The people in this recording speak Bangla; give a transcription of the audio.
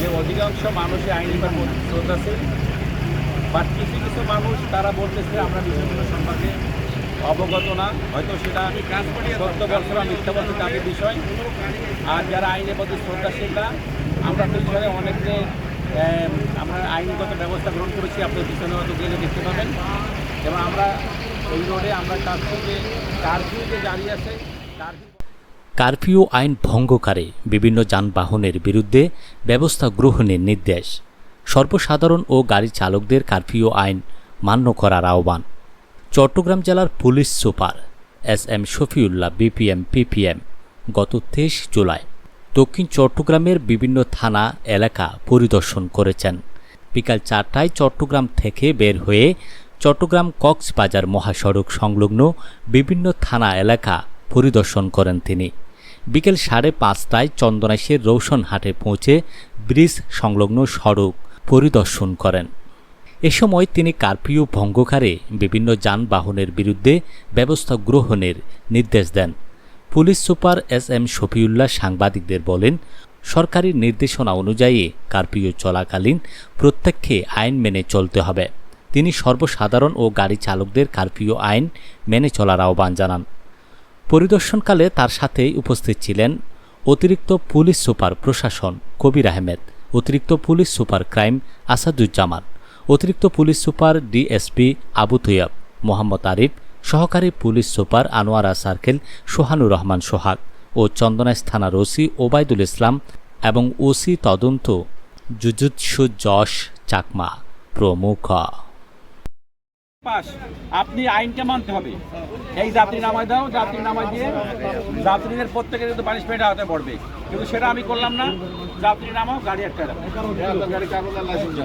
যে অধিকাংশ মানুষই আইনের প্রতি শ্রদ্ধাশীল বাট কিছু কিছু মানুষ তারা বলতেছে আমরা বিষয়গুলো সম্পর্কে অবগত না। হয়তো সেটা সত্য বছর মিথ্যা বছর তাদের বিষয়। আর যারা আইনের প্রতি শ্রদ্ধাশীল না আমরা পিছনে অনেকে আমরা আইনগত ব্যবস্থা গ্রহণ করেছি আপনার পিছনে হয়তো গেলে দেখতে পাবেন। এবং আমরা এই রোডে আমরা কারফিউ যে কারফিউ যে জারি আছে কারফিউ কারফিউ আইন ভঙ্গকারে বিভিন্ন যানবাহনের বিরুদ্ধে ব্যবস্থা গ্রহণের নির্দেশ। সর্বসাধারণ ও গাড়ি চালকদের কারফিউ আইন মান্য করার আহ্বান। চট্টগ্রাম জেলার police super S M Shafiullah BPM PPM গত তেইশ জুলাই দক্ষিণ চট্টগ্রামের বিভিন্ন থানা, এলাকা পরিদর্শন করেছেন। বিকাল চারটায় চট্টগ্রাম থেকে বের হয়ে চট্টগ্রাম কক্সবাজার মহাসড়ক সংলগ্ন বিভিন্ন থানা, এলাকা পরিদর্শন করেন তিনি। বিকেল সাড়ে পাঁচটায় চন্দনাইশের রৌশনহাটে পৌঁছে ব্রিজ সংলগ্ন সড়ক পরিদর্শন করেন। এ সময় তিনি কারফিউ ভঙ্গকারে বিভিন্ন যানবাহনের বিরুদ্ধে ব্যবস্থা গ্রহণের নির্দেশ দেন। Police super S M Shafiullah সাংবাদিকদের বলেন, সরকারি নির্দেশনা অনুযায়ী কারফিউ চলাকালীন প্রত্যেককে আইন মেনে চলতে হবে। তিনি সর্বসাধারণ ও গাড়ি চালকদের কারফিউ আইন মেনে চলার আহ্বান জানান। পরিদর্শনকালে তার সাথে উপস্থিত ছিলেন অতিরিক্ত পুলিশ সুপার প্রশাসন কবির আহমেদ, অতিরিক্ত পুলিশ সুপার ক্রাইম আসাদুজ্জামান, অতিরিক্ত police super DSP Abu Tuab Mohammad Arif, সহকারী police super Anowara circle Sohanur Rahman Sohag ও চন্দনাইশ থানার ওসি ওবায়দুল ইসলাম এবং ওসি তদন্ত জুজুৎসু যশ চাকমা প্রমুখ। পাস আপনি আইনটা মানতে হবে। এই যাত্রী নামাই দাও যাত্রী নামাই দিয়ে যাত্রীদের প্রত্যেকের কিন্তু পানিশমেন্ট আওতায় পড়বে। কিন্তু সেটা আমি করলাম না। যাত্রী নামাও গাড়ি একটা গাড়ি কাগজ লাইসেন্স